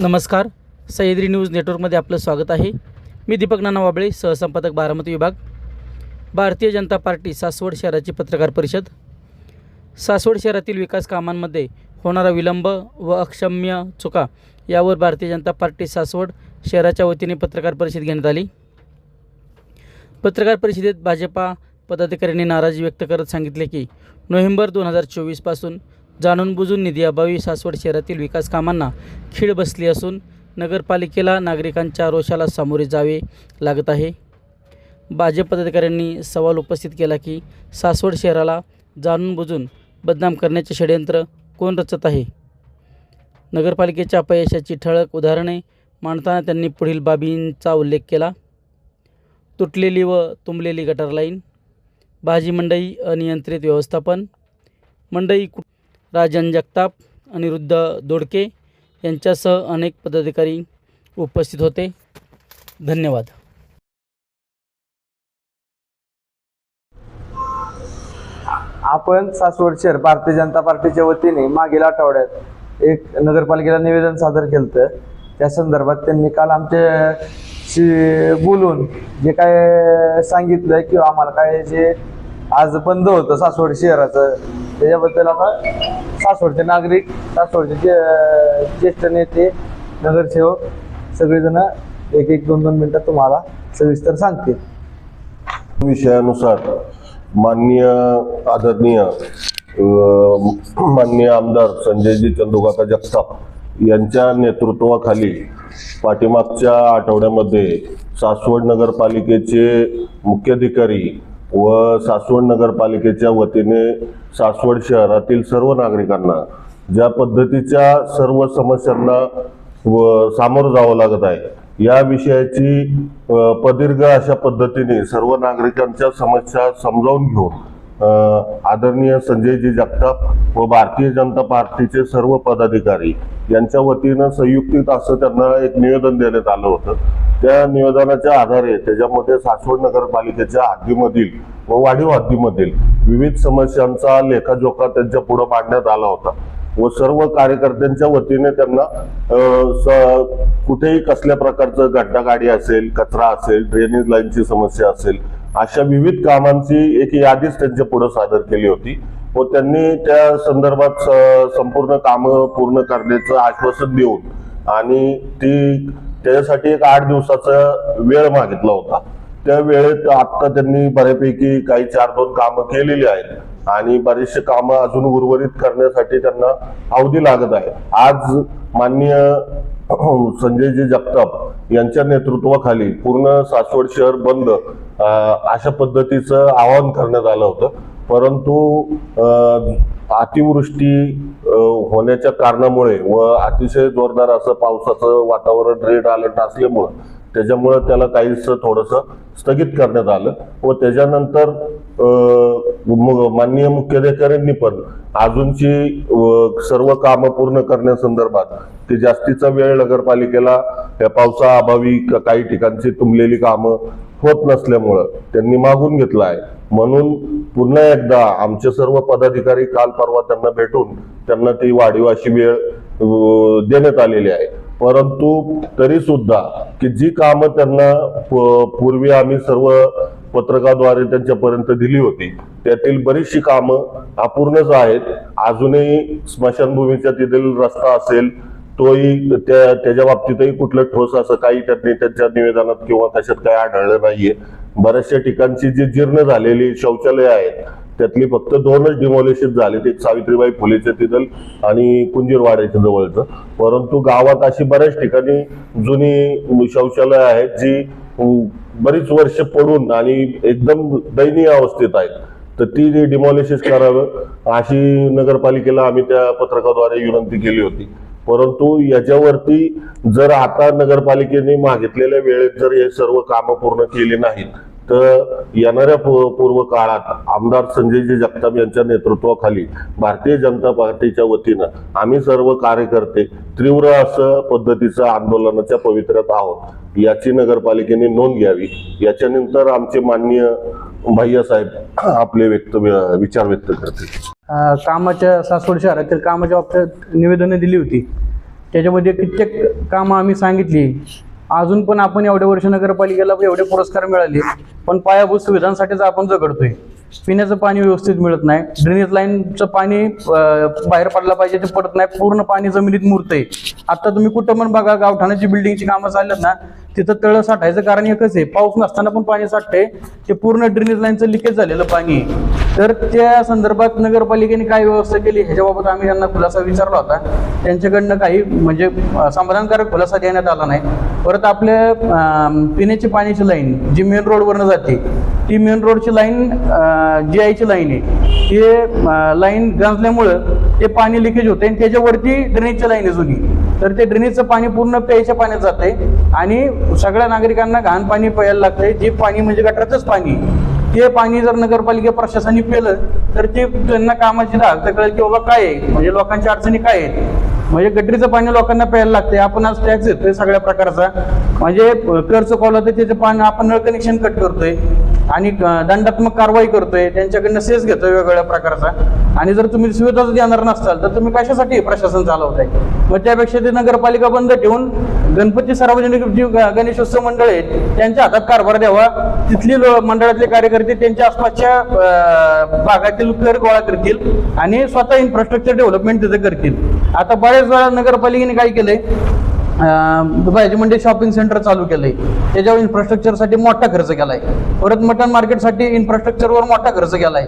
नमस्कार. सह्याद्री न्यूज नेटवर्कमध्ये आपलं स्वागत आहे. मी दीपक नाना वाबळे सहसंपादक बारामती विभाग भारतीय जनता पार्टी सासवड शहराची पत्रकार परिषद. सासवड शहरातील विकास कामांमध्ये होणारा विलंब व अक्षम्य चुका यावर भारतीय जनता पार्टी सासवड शहराच्या वतीने पत्रकार परिषद घेण्यात आली. पत्रकार परिषदेत भाजपा पदाधिकाऱ्यांनी नाराजी व्यक्त करत सांगितले की नोव्हेंबर दोन हजार चोवीसपासून जाणून बुजून निधी अभावी सासवड शहरातील विकास कामांना खीळ बसली असून नगरपालिकेला नागरिकांच्या रोषाला सामोरे जावे लागत आहे. भाजप पदाधिकाऱ्यांनी सवाल उपस्थित केला की सासवड शहराला जाणून बुजून बदनाम करण्याचे षडयंत्र कोण रचत आहे? नगरपालिकेच्या अपयशाची ठळक उदाहरणे मांडताना त्यांनी पुढील बाबींचा उल्लेख केला. तुटलेली व तुंबलेली गटर लाईन भाजी मंडई अनियंत्रित व्यवस्थापन मंडई कु राजन जगताप अनिरुद्ध दोडके यांच्यासह अनेक पदाधिकारी उपस्थित होते. धन्यवाद. आपण सासवड शहर भारतीय जनता पार्टीच्या वतीने मागील आठवड्यात एक नगरपालिकेला निवेदन सादर केलं त्या संदर्भात त्यांनी काल आमच्याशी बोलून जे काय सांगितलं किंवा आम्हाला काय जे आज बंद होतं सासवड शहराचं त्याच्याबद्दल आता सासवडचे नागरिक सासवडचे जे ज्येष्ठ नेते नगरसेवक सगळेजण एक एक दोन दोन मिनटात तुम्हाला सविस्तर सांगतील. विषयानुसार माननीय आदरणीय माननीय आमदार संजयजी चंदुकाका जगताप यांच्या नेतृत्वाखाली पाठीमागच्या आठवड्यामध्ये सासवड नगरपालिकेचे मुख्याधिकारी व सासवड नगरपालिकेच्या वतीने सासवड शहरातील सर्व नागरिकांना ज्या पद्धतीच्या सर्व समस्यांना व सामोरं जावं लागत आहे या विषयाची प्रदीर्घ अशा पद्धतीने सर्व नागरिकांच्या समस्या समजावून घेऊन आदरणीय संजयजी जगताप व भारतीय जनता पार्टीचे सर्व पदाधिकारी यांच्या वतीनं संयुक्तित असं त्यांना एक निवेदन देण्यात आलं होतं. त्या निवेदनाच्या आधारे त्याच्यामध्ये सासवड नगरपालिकेच्या हद्दीमधील व वाढीव हद्दीमधील विविध समस्यांचा लेखाजोखा त्यांच्या पुढे मांडण्यात आला होता व सर्व कार्यकर्त्यांच्या वतीने त्यांना स- कुठेही कसल्या प्रकारचं गड्डागाडी असेल कचरा असेल ड्रेनेज लाईनची समस्या असेल अशा विविध कामांची एक यादीच त्यांच्या पुढे सादर केली होती. व त्यांनी त्या संदर्भात संपूर्ण कामं पूर्ण करण्याचं आश्वासन देऊन आणि ती त्याच्यासाठी एक आठ दिवसाचा वेळ मागितला होता. त्या वेळेत आता त्यांनी बऱ्यापैकी काही चार दोन कामं केलेली आहेत. आणि बरेचसे कामं अजून उर्वरित करण्यासाठी त्यांना अवधी लागत आहे. आज माननीय हो, संजयजी जगताप यांच्या नेतृत्वाखाली पूर्ण सासवड शहर बंद अशा पद्धतीचं आवाहन करण्यात आलं होतं. परंतु अतिवृष्टी होण्याच्या कारणामुळे व अतिशय जोरदार असं पावसाचं वातावरण रेड अलर्ट असल्यामुळं त्याच्यामुळं त्याला काहीसं थोडंसं स्थगित करण्यात आलं व त्याच्यानंतर माननीय मुख्याधिकाऱ्यांनी पण अजूनची सर्व कामं पूर्ण करण्यासंदर्भात ते जास्तीचा वेळ नगरपालिकेला या पावसाअभावी क- काही ठिकाणची तुंबलेली कामं होत नसल्यामुळं त्यांनी मागून घेतलं आहे म्हणून पुन्हा एकदा आमचे सर्व पदाधिकारी काल परवा त्यांना भेटून त्यांना ती वाढीव अशी वेळ देण्यात आलेली आहे. परंतु तरी सुद्धा की जी कामं त्यांना प- पूर्वी आम्ही सर्व पत्रकाद्वारे त्यांच्यापर्यंत दिली होती. त्यातील बरीचशी कामं अपूर्णच आहेत. अजूनही स्मशानभूमीच्या तिथील रस्ता असेल तोही त्या त्याच्या बाबतीतही कुठलं ठोस असं काही त्यांनी त्यांच्या निवेदनात किंवा त्याच्यात काही आढळलं नाहीये. बऱ्याचशा ठिकाणची जी जीर्ण झालेली शौचालय आहेत त्यातली फक्त दोनच डिमॉलिशन झालेत. एक सावित्रीबाई फुलेच्या तिथल आणि कुंजीरवाड्याच्या जवळचं. परंतु गावात अशी बऱ्याच ठिकाणी जुनी शौचालय आहेत जी बरीच वर्ष पडून आणि एकदम दयनीय अवस्थेत आहेत. तर ती डिमॉलिशिस करावं अशी नगरपालिकेला आम्ही त्या पत्रकाद्वारे विनंती केली होती. परंतु याच्यावरती जर आता नगरपालिकेने मागितलेल्या वेळेत जर हे सर्व कामं पूर्ण केली नाहीत तर येणाऱ्या पूर्व काळात आमदार संजयजी जगताप यांच्या नेतृत्वाखाली भारतीय जनता पार्टीच्या वतीनं आम्ही सर्व कार्यकर्ते तीव्र असं पद्धतीचं आंदोलनाच्या पवित्र्यात आहोत. याची नगरपालिकेने नोंद घ्यावी. याच्यानंतर आमचे माननीय भैयासाहेब आपले व्यक्त विचार व्यक्त करतील. कामाच्या सासवड शहरातील कामाच्या बाबतीत निवेदनं दिली होती. त्याच्यामध्ये कित्येक कामं आम्ही सांगितली. अजून पण आपण एवढ्या वर्ष नगरपालिकेला एवढे पुरस्कार मिळाले पण पायाभूत सुविधांसाठीच आपण जगडतोय पिण्याचं पाणी व्यवस्थित मिळत नाही ड्रेनेज लाईनचं पाणी बाहेर पडलं पाहिजे ते पडत नाही पूर्ण पाणी जमिनीत मुरतंय. आता तुम्ही कुठं पण बघा गावठाणाची बिल्डिंगची कामं चालल्यात ना तिथं तळं साठायचं कारण एकच आहे. पाऊस नसताना पण पाणी साठते ते पूर्ण ड्रेनेज लाईनचं लिकेज झालेलं पाणी आहे. तर त्या संदर्भात नगरपालिकेने काय व्यवस्था केली? ह्याच्याबाबत आम्ही त्यांना खुलासा विचारला होता. त्यांच्याकडनं काही म्हणजे समाधानकारक खुलासा देण्यात आला नाही. परत आपल्या पिण्याची पाण्याची लाईन जी मेन रोडवरनं जाते ती मेन रोडची लाईन जी आयची लाईन आहे. ते लाईन गांजल्यामुळं ते पाणी लिकेज होते आणि त्याच्यावरती ड्रेनेजची लाईन आहे जुनी. तर ते ड्रेनेजचं पाणी पूर्ण प्यायच्या पाण्यात जाते आणि सगळ्या नागरिकांना घाण पाणी प्यायला लागतंय. जे पाणी म्हणजे गटाराचंच पाणी. ते पाणी जर नगरपालिका प्रशासनाने पेलं तर ते त्यांना कामाची धाक तर कळेल की बाबा काय आहे? म्हणजे लोकांच्या अडचणी काय आहेत? म्हणजे गटरीचं पाणी लोकांना प्यायला लागते आपण आज टॅक्स येतोय सगळ्या प्रकारचा. म्हणजे कर कॉल तर त्याचं पाणी आपण नळ कनेक्शन कट करतोय. आणि दंडात्मक कारवाई करतोय त्यांच्याकडनं सेस घेतोय वेगवेगळ्या प्रकारचा. आणि जर तुम्ही सुविधाच देणार नसाल तर तुम्ही कशासाठी प्रशासन चालवताय? मग त्यापेक्षा ते नगरपालिका बंद ठेवून गणपती सार्वजनिक जी ग- गणेशोत्सव मंडळ आहेत त्यांच्या हातात कारभार द्यावा. तिथली मंडळातले कार्यकर्ते त्यांच्या आसपासच्या भागातील कर गोळा करतील आणि स्वतः इन्फ्रास्ट्रक्चर डेव्हलपमेंट तिथे करतील. आता बऱ्याच वेळा नगरपालिकेने काय केलंय? भाजी मंडी शॉपिंग सेंटर चालू केलंय. त्याच्यावर इन्फ्रास्ट्रक्चरसाठी मोठा खर्च केलाय. परत मटन मार्केटसाठी इन्फ्रास्ट्रक्चरवर मोठा खर्च केलाय.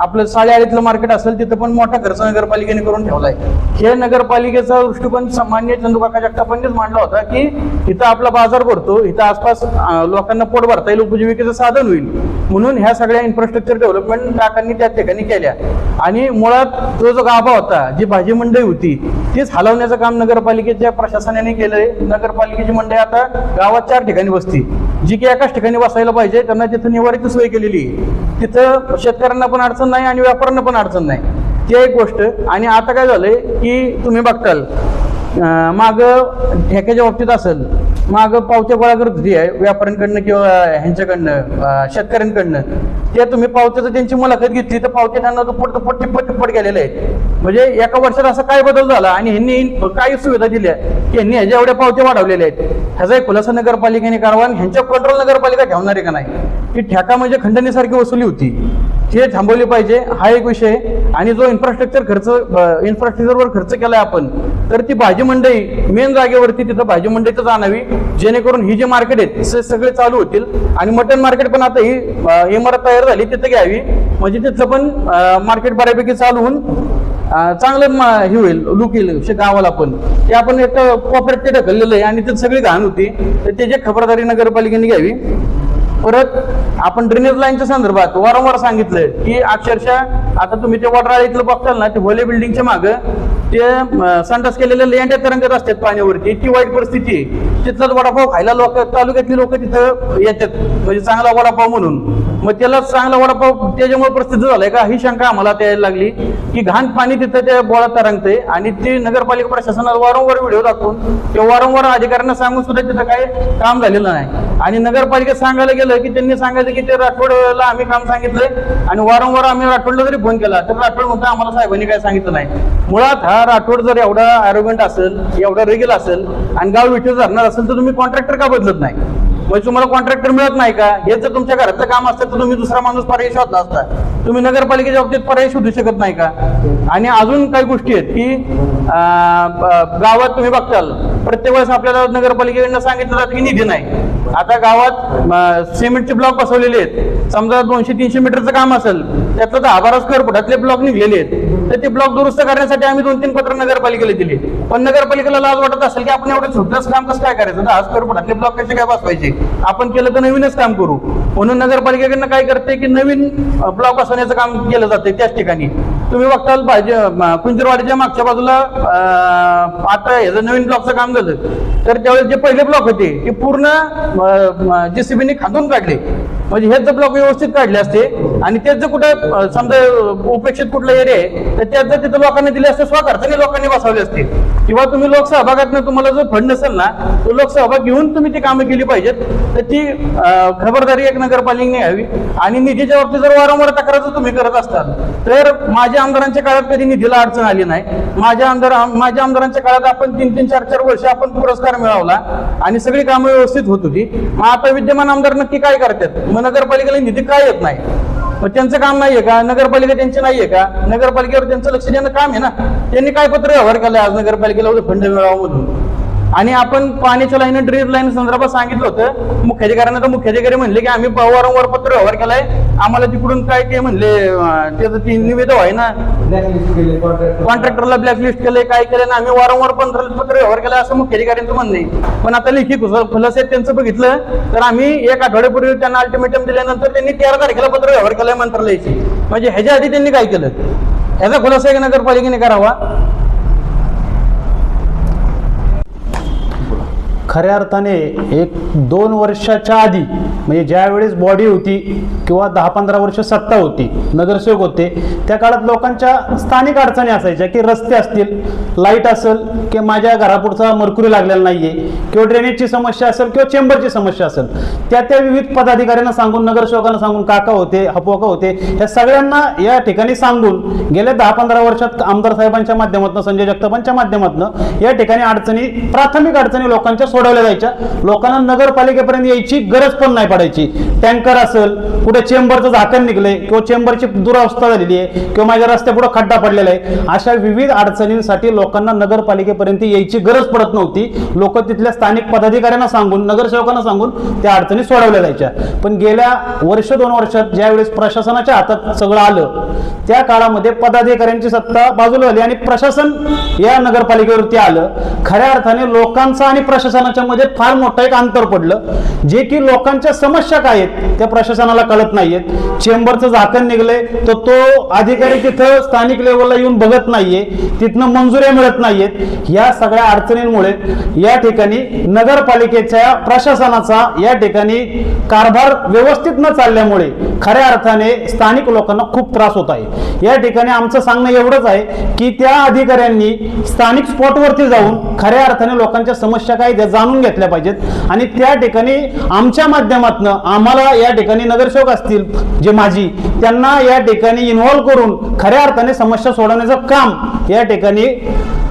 आपलं साडेआळीतलं मार्केट असेल तिथं पण मोठा खर्च नगरपालिकेने करून ठेवलाय. हे नगरपालिकेचा दृष्टिकोन सामान्य चंदुकाका जगतापांनीच मांडला होता की इथं आपला बाजार भरतो इथं आसपास लोकांना पोट भरता येईल उपजीविकेचं साधन होईल. म्हणून ह्या सगळ्या इन्फ्रास्ट्रक्चर डेव्हलपमेंट काकांनी त्या ठिकाणी केल्या. आणि मुळात तो जो गाभा होता जी भाजी मंडई होती तीच हलवण्याचं काम नगरपालिकेच्या प्रशासनाने केलं. केलंय नगरपालिकेची मंडळी आता गावात चार ठिकाणी बसती. जी की एकाच ठिकाणी बसायला पाहिजे त्यांना तिथं निवारीची सोय केलेली आहे तिथं शेतकऱ्यांना पण अडचण नाही आणि व्यापाऱ्यांना पण अडचण नाही. ती एक गोष्ट. आणि आता काय झालंय की तुम्ही बघताल माग ठेक्याच्या बाबतीत असेल माग पावत्या गोळा करत होती आहे व्यापाऱ्यांकडनं किंवा ह्यांच्याकडनं शेतकऱ्यांकडनं. ते तुम्ही पावत्याचं त्यांची मुलाखत घेतली तर पावत्या त्यांना पट पट पट टिप्पट गेलेले आहेत म्हणजे एका वर्षात असा काय बदल झाला आणि ह्यांनी काय सुविधा दिल्या की ह्यांनी ह्याच्या एवढ्या पावत्या वाढवलेल्या आहेत? ह्याचा एक खुलासा नगरपालिकेने करावा आणि ह्यांच्या कंट्रोल नगरपालिका ठेवणार आहे का नाही? की ठेका म्हणजे खंडणीसारखी वसुली होती. हे थांबवली पाहिजे. हा एक विषय आणि जो इन्फ्रास्ट्रक्चर खर्च इन्फ्रास्ट्रक्चरवर खर्च केलाय आपण तर ती भाजी मंडई मेन जागेवरती तिथं भाजी मंडईतच आणावी. जेणेकरून ही जे मार्केट आहेत ते सगळे चालू होतील. आणि मटन मार्केट पण आता ही इमारत तयार झाली तिथं घ्यावी. म्हणजे तिथलं पण मार्केट बऱ्यापैकी चालू होऊन चांगलं हे होईल लुक येईल गावाला पण. ते आपण एक कॉपरेट ते ढकललेलं आहे आणि ते सगळी घाण होती. तर त्याची खबरदारी नगरपालिकेने घ्यावी. परत आपण ड्रेनेज लाईनच्या संदर्भात वारंवार सांगितलं की अक्षरशः आता तुम्ही ते वडराळीतलं बघताल ना ते होले बिल्डिंगच्या मागं ते संडास केलेले लेंड्या तरंगत असतात पाण्यावरती. इतकी वाईट परिस्थिती आहे. तिथलाच वडापाव खायला लोक तालुक्यातली लोक तिथं येतात. म्हणजे चांगला वडापाव म्हणून. मग त्याला चांगला वडापाव त्याच्यामुळे प्रसिद्ध झालाय का? ही शंका आम्हाला त्याला लागली की घाण पाणी तिथं त्या बोळात तरंगते आणि ते नगरपालिका प्रशासनाला वारंवार व्हिडिओ दाखवून ते वारंवार अधिकाऱ्यांना सांगून सुद्धा तिथं काय काम झालेलं नाही. आणि नगरपालिकेत सांगायला गेलं की त्यांनी सांगायचं की ते राठोडला आम्ही काम सांगितलंय आणि वारंवार आम्ही राठोडला जरी फोन केला तर राठोड म्हणतो आम्हाला साहेबांनी काय सांगितलं नाही. मुळात हा राठोड जर एवढा अरोगंट असेल एवढा रेगेल असेल आणि गाव विठ्ठल धरणार असेल तर तुम्ही कॉन्ट्रॅक्टर का बदलत नाही? म्हणजे तुम्हाला कॉन्ट्रॅक्टर मिळत नाही का? हे जर तुमच्या घरातलं काम असतं तर तुम्ही दुसरा माणूस पर्याय शोधला असता. तुम्ही नगरपालिकेच्या बाबतीत पर्याय शोधू शकत नाही का? आणि अजून काही गोष्टी आहेत की गावात तुम्ही बघताल प्रत्येक वेळेस आपल्याला नगरपालिकेकडनं सांगितलं जातं की निधी नाही. आता गावात सिमेंटचे ब्लॉक बसवलेले आहेत. समजा दोनशे तीनशे मीटरचं काम असेल त्यातलं दहा बारा स्क्वेअर फुटातले ब्लॉक निघलेले आहेत. तर ते ब्लॉक दुरुस्त करण्यासाठी आम्ही दोन तीन पत्र नगरपालिकेला दिली. पण नगरपालिकेला लाज वाटत असेल की आपण एवढं छोटंच काम कसं काय करायचं? दहा स्क्वेअर फुटातले ब्लॉक कसे काय बसवायचे? आपण केलं तर नवीनच काम करू. म्हणून नगरपालिकेकडनं काय करते की नवीन ब्लॉक बसवण्याचं काम केलं जाते त्याच ठिकाणी. तुम्ही बघताल पाहिजे कुंजरवाडीच्या मागच्या बाजूला आता ह्याचं नवीन ब्लॉकचं काम झालं. तर त्यावेळेस जे पहिले ब्लॉक होते ते पूर्ण जेसीबीने खांदून काढले. म्हणजे हेच जर ब्लॉक व्यवस्थित काढले असते आणि तेच जर कुठं समजा उपेक्षित कुठला एरिया आहे तर त्यात जर तिथं लोकांनी दिले असते स्वखर्चाने लोकांनी बसवले असते. किंवा तुम्ही लोकसहभागातनं तुम्हाला जो फंड नसेल ना तो लोकसहभाग घेऊन तुम्ही ती कामं केली पाहिजेत. तर ती खबरदारी एक नगरपालिकेने घ्यावी. आणि निधीच्या बाबतीत जर वारंवार तक्रार जर तुम्ही करत असताल तर माझ्या आमदारांच्या काळात कधी निधीला अडचण आली नाही. माझ्या आमदार माझ्या आमदारांच्या काळात आपण तीन तीन चार चार वर्ष आपण पुरस्कार मिळवला आणि सगळी कामं व्यवस्थित होत होती. मग आता विद्यमान आमदार नक्की काय करतात? मग नगरपालिकेला निधी काय येत नाही? मग त्यांचं काम नाहीये का? नगरपालिका त्यांची नाहीये का? नगरपालिकेवर त्यांचं लक्ष देणं काम आहे ना? त्यांनी काय पत्र व्यवहार केलं आज नगरपालिकेला फंड मिळावा म्हणून? आणि आपण पाण्याच्या लाईन ड्रीप लाईन संदर्भात सांगितलं होतं. मुख्याधिकाऱ्यांना तर मुख्याधिकारी म्हणले की आम्ही वारंवार पत्र व्यवहार केलाय. आम्हाला तिकडून काय ते म्हणले त्याचं ती निवेद आहे ना. कॉन्ट्रॅक्टरला ब्लॅकलिस्ट केलंय काय केलं ना आम्ही वारंवार पंधरा पत्र व्यवहार केला असं मुख्याधिकाऱ्यांचं म्हणणं आहे. पण आता लेखी खुलासे आहेत त्यांचं बघितलं तर आम्ही एक आठवड्यापूर्वी त्यांना अल्टिमेटम दिल्यानंतर त्यांनी तेरा तारखेला पत्र व्यवहार केलाय मंत्रालयाची म्हणजे ह्याच्या आधी त्यांनी काय केलं? ह्याचा खुलासा एक नगरपालिकेने करावा. खऱ्या अर्थाने एक दोन वर्षाच्या आधी म्हणजे ज्या वेळेस बॉडी होती किंवा दहा पंधरा वर्ष सत्ता होती नगरसेवक होते त्या काळात लोकांच्या स्थानिक अडचणी असायच्या की रस्ते असतील लाइट असेल की माझ्या घरापुढचा मरकुरी लागलेला नाहीये किंवा ड्रेनेजची समस्या असेल किंवा चेंबरची समस्या असेल. त्या त्या विविध पदाधिकाऱ्यांना सांगून नगरसेवकांना सांगून काका होते हपवाका होते या सगळ्यांना या ठिकाणी सांगून गेल्या दहा पंधरा वर्षात आमदार साहेबांच्या माध्यमातून संजय जगतापांच्या माध्यमातून या ठिकाणी अडचणी प्राथमिक अडचणी लोकांच्या सोडवल्या जायच्या. लोकांना नगरपालिकेपर्यंत यायची गरज पण नाही पडायची. टँकर असेल कुठे चेंबरचं झाकण निघले किंवा चेंबरची दुरावस्था झालेली आहे किंवा माझ्या रस्त्यापुढे खड्डा पडलेला आहे अशा विविध अडचणींसाठी लोकांना नगरपालिकेपर्यंत यायची गरज पडत नव्हती. लोक तिथल्या स्थानिक पदाधिकाऱ्यांना सांगून नगरसेवकांना सांगून त्या अडचणी सोडवल्या जायच्या. पण गेल्या वर्ष दोन वर्षात ज्यावेळेस प्रशासनाच्या हातात सगळं आलं त्या काळामध्ये पदाधिकाऱ्यांची सत्ता बाजूला झाली आणि प्रशासन या नगरपालिकेवरती आलं. खऱ्या अर्थाने लोकांचा आणि प्रशासनाच्या मध्ये फार मोठं एक अंतर पडलं. जे की लोकांच्या समस्या काय आहेत त्या प्रशासनाला कळत नाहीयेत. चेंबरचं झाकण निघलंय तर तो अधिकारी तिथं स्थानिक लेवलला येऊन बघत नाहीये. तिथनं मंजुऱ्या मिळत नाहीयेत. या सगळ्या अडचणींमुळे या ठिकाणी नगरपालिकेच्या प्रशासनाचा या ठिकाणी कारभार व्यवस्थित न चालल्यामुळे खऱ्या अर्थाने स्थानिक लोकांना खूप त्रास होत आहे. या ठिकाणी आमचं सांगणं एवढंच आहे की त्या अधिकाऱ्यांनी स्थानिक स्पॉटवरती जाऊन खऱ्या अर्थाने लोकांच्या समस्या काय त्या जाणून घेतल्या पाहिजेत. आणि त्या ठिकाणी आमच्या माध्यमातून आम्हाला या ठिकाणी नगरसेवक असतील जे माझी त्यांना या ठिकाणी इन्व्हॉल्व करून खऱ्या अर्थाने समस्या सोडवण्याचं काम या ठिकाणी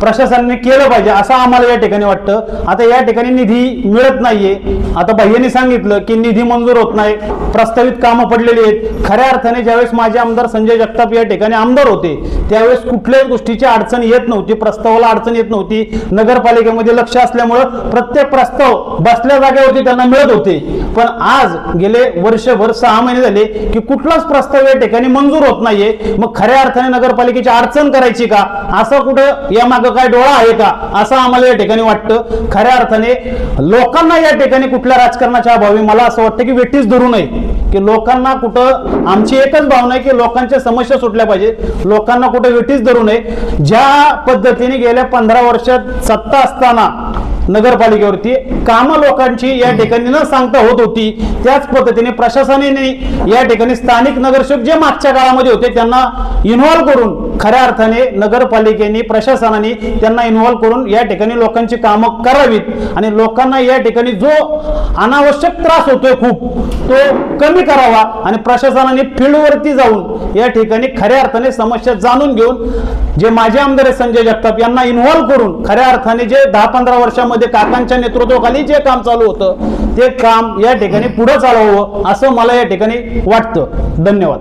प्रशासनाने केलं पाहिजे असं आम्हाला या ठिकाणी वाटतं. आता या ठिकाणी निधी मिळत नाहीये. आता बाह्यांनी सांगितलं की निधी मंजूर होत नाही. प्रस्तावित कामं पडलेली आहेत. खऱ्या अर्थाने ज्यावेळेस माझे आमदार संजय जगताप या ठिकाणी आमदार होते त्यावेळेस कुठल्याच गोष्टीची अडचण येत नव्हती. प्रस्तावाला अडचण येत नव्हती. नगरपालिकेमध्ये लक्ष असल्यामुळं प्रत्येक प्रस्ताव बसल्या जागेवरती त्यांना मिळत होते. पण आज गेले वर्षभर सहा महिने झाले की कुठलाच प्रस्ताव या ठिकाणी मंजूर होत नाहीये. मग खऱ्या अर्थाने नगरपालिकेची अडचण करायची का? असं कुठं या मागं काय डोळा आहे का? असं आम्हाला या ठिकाणी वाटतं. खऱ्या अर्थाने लोकांना या ठिकाणी कुठल्या राजकारणाच्या अभावी मला असं वाटतं की वेटीच धरू नये. की लोकांना कुठं आमची एकच भावना आहे की लोकांच्या समस्या सुटल्या पाहिजे. लोकांना कुठं वेटीच धरू नये. ज्या पद्धतीने गेल्या पंधरा वर्षात सत्ता असताना नगरपालिकेवरती कामं लोकांची या ठिकाणी न सांगता होत होती. त्याच पद्धतीने प्रशासनाने या ठिकाणी स्थानिक नगरसेवक जे मागच्या काळामध्ये होते त्यांना इन्व्हॉल्व करून खऱ्या अर्थाने नगरपालिकेने प्रशासनाने त्यांना इन्व्हॉल्व करून या ठिकाणी लोकांची कामं करावीत. आणि लोकांना या ठिकाणी जो अनावश्यक त्रास होतोय खूप तो कमी करावा आणि प्रशासनाने फील्डवरती जाऊन या ठिकाणी खऱ्या अर्थाने समस्या जाणून घेऊन जे माजी आमदार संजय जगताप यांना इन्व्हॉल्व करून खऱ्या अर्थाने जे दहा पंधरा वर्षामध्ये काकांच्या नेतृत्वाखाली जे काम चालू होतं ते काम या ठिकाणी पुढे चालवावं असं मला या ठिकाणी वाटतं. धन्यवाद.